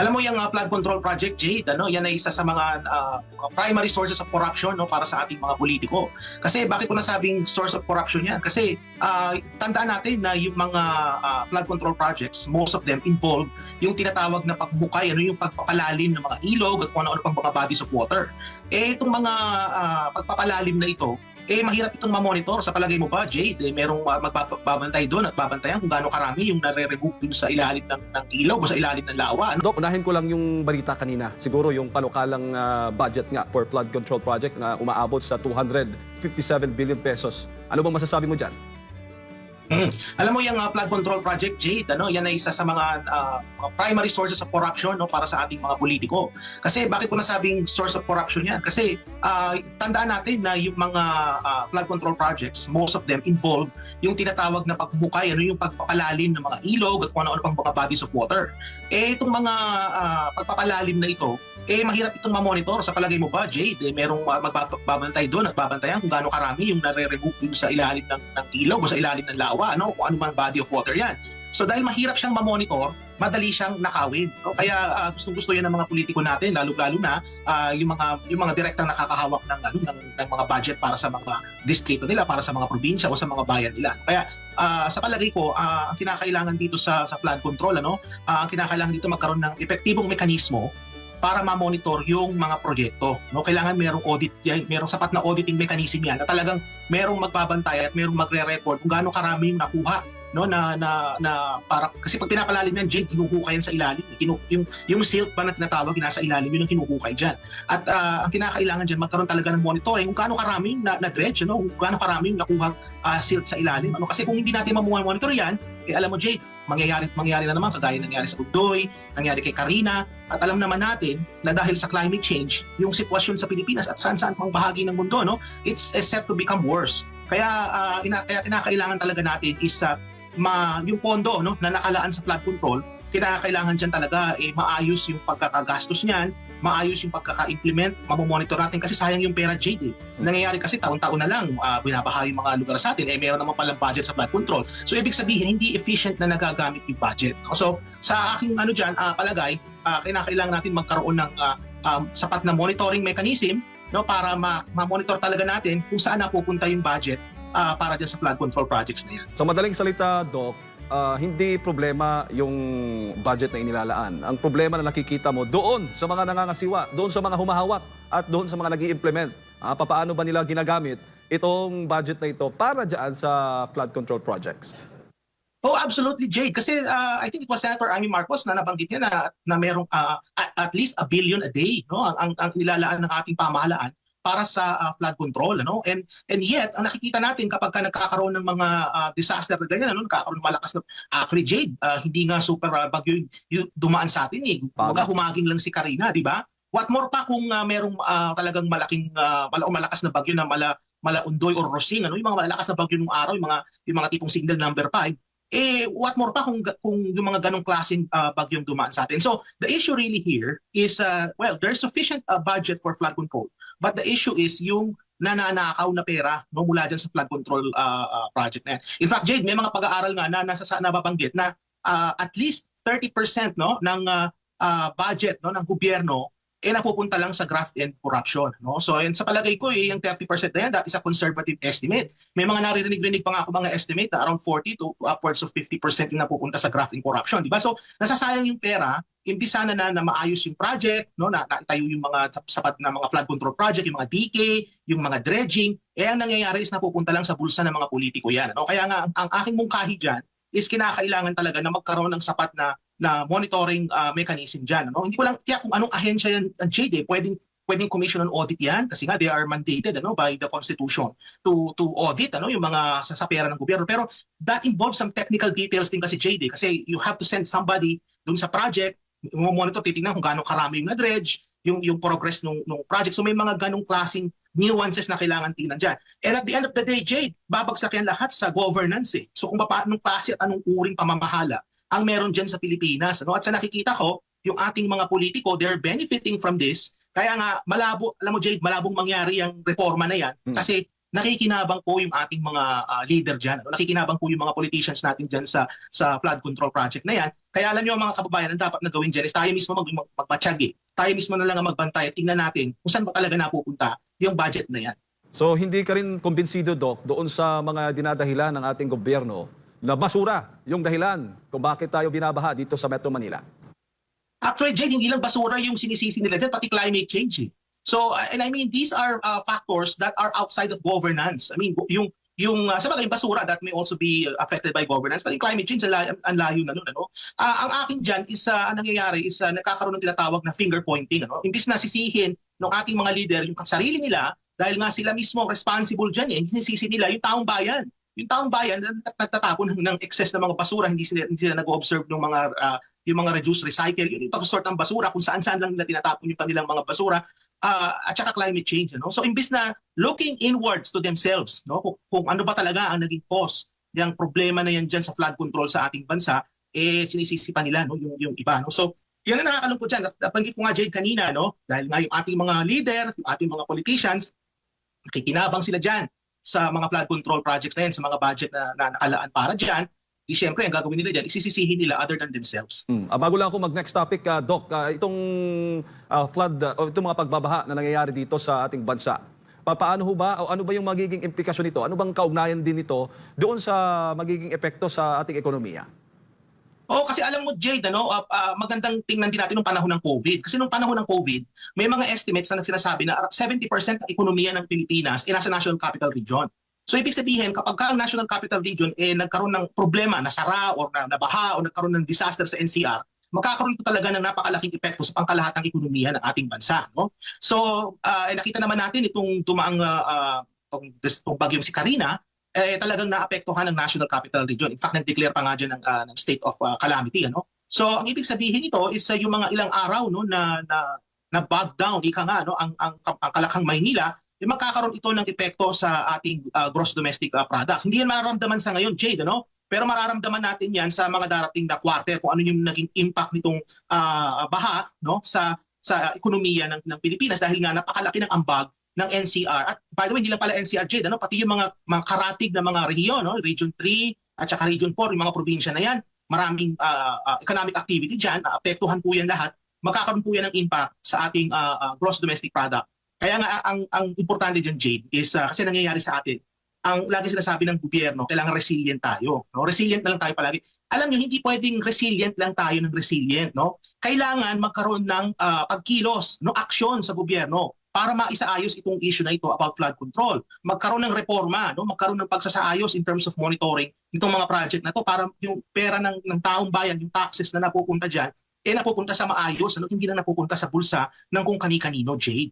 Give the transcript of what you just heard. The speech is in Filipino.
Alam mo yung uh, flood control project, Jade, ano, yan ay isa sa mga uh, primary sources of corruption no, para sa ating mga politiko. Kasi bakit ko nasabing source of corruption yan? Kasi uh, tandaan natin na yung mga uh, flood control projects, most of them involve yung tinatawag na pagbukay, ano yung pagpapalalim ng mga ilog at kung ano-ano pang mga bodies of water. Eh, itong mga uh, pagpapalalim na ito, eh mahirap itong ma-monitor sa palagay mo ba, Jade? Eh, merong uh, magbabantay doon at babantayan kung gaano karami yung nare-remove dun sa ilalim ng, ng ilog o sa ilalim ng lawa. Ano? Dok, unahin ko lang yung balita kanina. Siguro yung panukalang ah, budget nga for flood control project na umaabot sa 257 billion pesos. Ano bang masasabi mo dyan? Mm. Alam mo yung uh, flood control project, Jade, ano, yan ay isa sa mga uh, primary sources of corruption no, para sa ating mga politiko. Kasi bakit ko nasabing source of corruption yan? Kasi uh, tandaan natin na yung mga uh, flood control projects, most of them involve yung tinatawag na pagbukay, ano yung pagpapalalim ng mga ilog at kung ano-ano pang mga bodies of water. Eh, itong mga uh, pagpapalalim na ito, eh mahirap itong ma-monitor sa palagay mo ba, Jade? Eh, merong uh, magbabantay doon at babantayan kung gaano karami yung nare-remove dun sa ilalim ng, ng ilog o sa ilalim ng lawa, ano? kung ano man body of water yan. So dahil mahirap siyang ma-monitor, madali siyang nakawin. No? Kaya uh, gustong-gusto 'yan ng mga politiko natin, lalo-lalo na uh, yung mga yung mga direktang nakakahawak ng ano ng, ng mga budget para sa mga distrito nila, para sa mga probinsya o sa mga bayan nila. Kaya uh, sa palagay ko, uh, ang kinakailangan dito sa sa flood control ano, uh, ang kinakailangan dito magkaroon ng epektibong mekanismo para ma-monitor yung mga proyekto. No, kailangan merong audit, merong sapat na auditing mechanism yan na talagang merong magbabantay at merong magre-report kung gaano karami yung nakuha no na na na para kasi pag pinapalalim yan Jade hinuhukay yan sa ilalim. Kinu, yung yung silt pa na tinatawag nasa ilalim yun ang hinuhukay diyan at uh, ang kinakailangan diyan magkaroon talaga ng monitoring kung gaano karami na, na dredge no kung gaano karami nakuha uh, silt sa ilalim. Ano kasi kung hindi natin mamonitor yan eh alam mo Jade mangyayari mangyayari na naman kagaya nangyari sa Udoy nangyari kay Karina. At alam naman natin na dahil sa climate change yung sitwasyon sa Pilipinas at saan-saan pang bahagi ng mundo no it's set to become worse. Kaya uh, ina, kaya kinakailangan talaga natin is uh, ma, yung pondo no, na nakalaan sa flood control, kinakailangan dyan talaga eh, maayos yung pagkakagastos niyan, maayos yung pagkaka-implement, mamomonitor natin kasi sayang yung pera. Eh. Nangyayari kasi taon-taon na lang uh, binabaha yung mga lugar sa atin, eh meron naman palang budget sa flood control. So ibig sabihin hindi efficient na nagagamit yung budget. So sa aking ano diyan, uh, palagay, uh, kinakailangan natin magkaroon ng uh, um, sapat na monitoring mechanism no para ma- ma-monitor talaga natin kung saan napupunta yung budget uh, para dyan sa flood control projects na yan. Sa madaling salita, Doc, uh, hindi problema yung budget na inilalaan. Ang problema na nakikita mo doon sa mga nangangasiwa, doon sa mga humahawak at doon sa mga nag implement uh, papaano ba nila ginagamit itong budget na ito para dyan sa flood control projects? Oh, absolutely, Jade. Kasi uh, I think it was Senator Amy Marcos na nabanggit niya na, na merong uh, at, at least a billion a day no ang, ang, ang nilalaan ng ating pamahalaan para sa uh, flood control ano? And and yet ang nakikita natin kapag ka nagkakaroon ng mga uh, disaster na ganyan ano? Nagkakaroon ng malakas na actually Jade uh, hindi nga super uh, bagyo yung, yung dumaan sa atin eh. Baga humaging lang si Karina di ba? What more pa kung uh, merong uh, talagang malaking uh, malakas na bagyo na mala malaundoy or rosing ano? Yung mga malalakas na bagyo ng araw yung mga yung mga tipong signal number 5 eh what more pa kung kung yung mga ganong klaseng uh, bagyong dumaan sa atin. So the issue really here is uh, well there's sufficient uh, budget for flood control But the issue is yung nananakaw na pera no, mula dyan sa flood control uh, uh, project na yan. In fact, Jade, may mga pag-aaral nga na nasa nababanggit na uh, at least 30% no, ng uh, uh, budget no, ng gobyerno eh napupunta lang sa graft and corruption. No? So and sa palagay ko, eh, yung 30% na yan, that is a conservative estimate. May mga naririnig-rinig pa nga ako mga estimate around 40 to upwards of 50% yung napupunta sa graft and corruption. Di ba? So nasasayang yung pera imbis sana na, na maayos yung project, no, na naitayo yung mga sapat na mga flood control project, yung mga DK, yung mga dredging, eh ang nangyayari is napupunta lang sa bulsa ng mga politiko yan. No? Kaya nga, ang, ang aking mungkahi dyan is kinakailangan talaga na magkaroon ng sapat na na monitoring uh, mechanism dyan. Ano? Hindi ko lang kaya kung anong ahensya yan, uh, JD, pwedeng pwedeng commission on audit yan kasi nga they are mandated ano by the constitution to to audit ano yung mga sasapera ng gobyerno pero that involves some technical details din kasi JD kasi you have to send somebody dun sa project monitor titingnan kung gaano karami yung na-dredge, yung, yung progress ng, ng project. So may mga ganong klaseng nuances na kailangan tingnan dyan. And at the end of the day, Jade, babagsak yan lahat sa governance eh. So kung paano klase at anong uring pamamahala ang meron dyan sa Pilipinas. Ano? At sa nakikita ko, yung ating mga politiko, they're benefiting from this. Kaya nga, malabo, alam mo Jade, malabong mangyari ang reforma na yan. Hmm. Kasi nakikinabang po yung ating mga ah, leader diyan. Ano? Nakikinabang po yung mga politicians natin diyan sa sa flood control project na yan. Kaya alam niyo mga kababayan, ang dapat na gawin diyan is tayo mismo mag, mag magmatsyag eh. Tayo mismo na lang ang magbantay at tingnan natin kung saan ba talaga napupunta yung budget na yan. So hindi ka rin kumbinsido, Doc, doon sa mga dinadahilan ng ating gobyerno na basura yung dahilan kung bakit tayo binabaha dito sa Metro Manila. Actually, Jade, hindi lang basura yung sinisisi nila dyan, pati climate change. Eh. So, uh, and I mean, these are uh, factors that are outside of governance. I mean, yung yung uh, sa bagay basura that may also be uh, affected by governance. But yung climate change ang layo, ang layo na nun ano? Ah, ang akin diyan is uh, ang nangyayari is uh, nagkakaroon ng tinatawag na finger pointing ano? Imbis na sisihin ng ating mga leader yung sarili nila dahil nga sila mismo responsible diyan eh. Sinisisi nila yung taong bayan. Yung taong bayan nag- nagtatapon ng, ng excess na mga basura. Hindi sila hindi sila nag-observe ng mga ah, yung mga reduce recycle. Yung pag-sort ng basura kung saan-saan lang nila tinatapon yung kanilang mga basura ah, at saka climate change ano so imbis na looking inwards to themselves no? Kung, kung ano ba talaga ang naging cause ng problema na yan diyan sa flood control sa ating bansa eh sinisisi pa nila no? Yung yung iba no? So yan ang nakakalungkot dyan. Nabanggit ko nga Jade kanina, no? Dahil nga yung ating mga leader, yung ating mga politicians, nakikinabang sila dyan sa mga flood control projects na yan, sa mga budget na, na nakalaan para dyan, di syempre ang gagawin nila dyan, isisisihin nila other than themselves. Hmm. Ah, bago lang ako mag-next topic, ah, Doc, ah, itong ah, flood ah, o itong mga pagbabaha na nangyayari dito sa ating bansa. Pa- Paano ho ba o ano ba yung magiging implikasyon nito? Ano bang kaugnayan din nito doon sa magiging epekto sa ating ekonomiya? Oo, kasi alam mo, Jade, ano, ah, ah, magandang tingnan din natin nung panahon ng COVID. Kasi nung panahon ng COVID, may mga estimates na nagsinasabi na 70% ng ekonomiya ng Pilipinas ay nasa National Capital Region. So ibig sabihin, kapag ka ang National Capital Region eh nagkaroon ng problema, nasara or na, nabaha o nagkaroon ng disaster sa NCR, magkakaroon ito talaga ng napakalaking epekto sa pangkalahatang ekonomiya ng ating bansa. No? So ah, eh, nakita naman natin itong tumaang ah, ah, itong, itong bagyong si Karina, eh talagang naapektuhan ng National Capital Region. In fact, nag-declare pa nga dyan ng, ah, ng state of ah, calamity. Ano? So, ang ibig sabihin nito is ah, yung mga ilang araw no, na, na, na bog down, ika nga, no, ang, ang, ang kalakhang Maynila, eh, magkakaroon ito ng epekto sa ating ah, gross domestic ah, product. Hindi yan mararamdaman sa ngayon, Jade, ano? Pero mararamdaman natin yan sa mga darating na quarter kung ano yung naging impact nitong ah, baha no sa sa ekonomiya ng, ng Pilipinas dahil nga napakalaki ng ambag ng NCR. At by the way, hindi lang pala NCR, Jade, ano? pati yung mga, mga karatig na mga rehiyon, no? Region 3 at saka Region 4, yung mga probinsya na yan, maraming ah, ah, economic activity dyan, apektuhan po yan lahat, magkakaroon po yan ng impact sa ating ah, ah, gross domestic product. Kaya nga ang ang importante diyan Jade is ah, kasi nangyayari sa atin ang lagi sinasabi ng gobyerno, kailangan resilient tayo. No? Resilient na lang tayo palagi. Alam nyo, hindi pwedeng resilient lang tayo ng resilient. No? Kailangan magkaroon ng ah, pagkilos, no? aksyon sa gobyerno para maisaayos itong issue na ito about flood control. Magkaroon ng reforma, no? magkaroon ng pagsasaayos in terms of monitoring itong mga project na to para yung pera ng, ng taong bayan, yung taxes na napupunta dyan, eh napupunta sa maayos, ano? hindi na napupunta sa bulsa ng kung kani-kanino, Jade.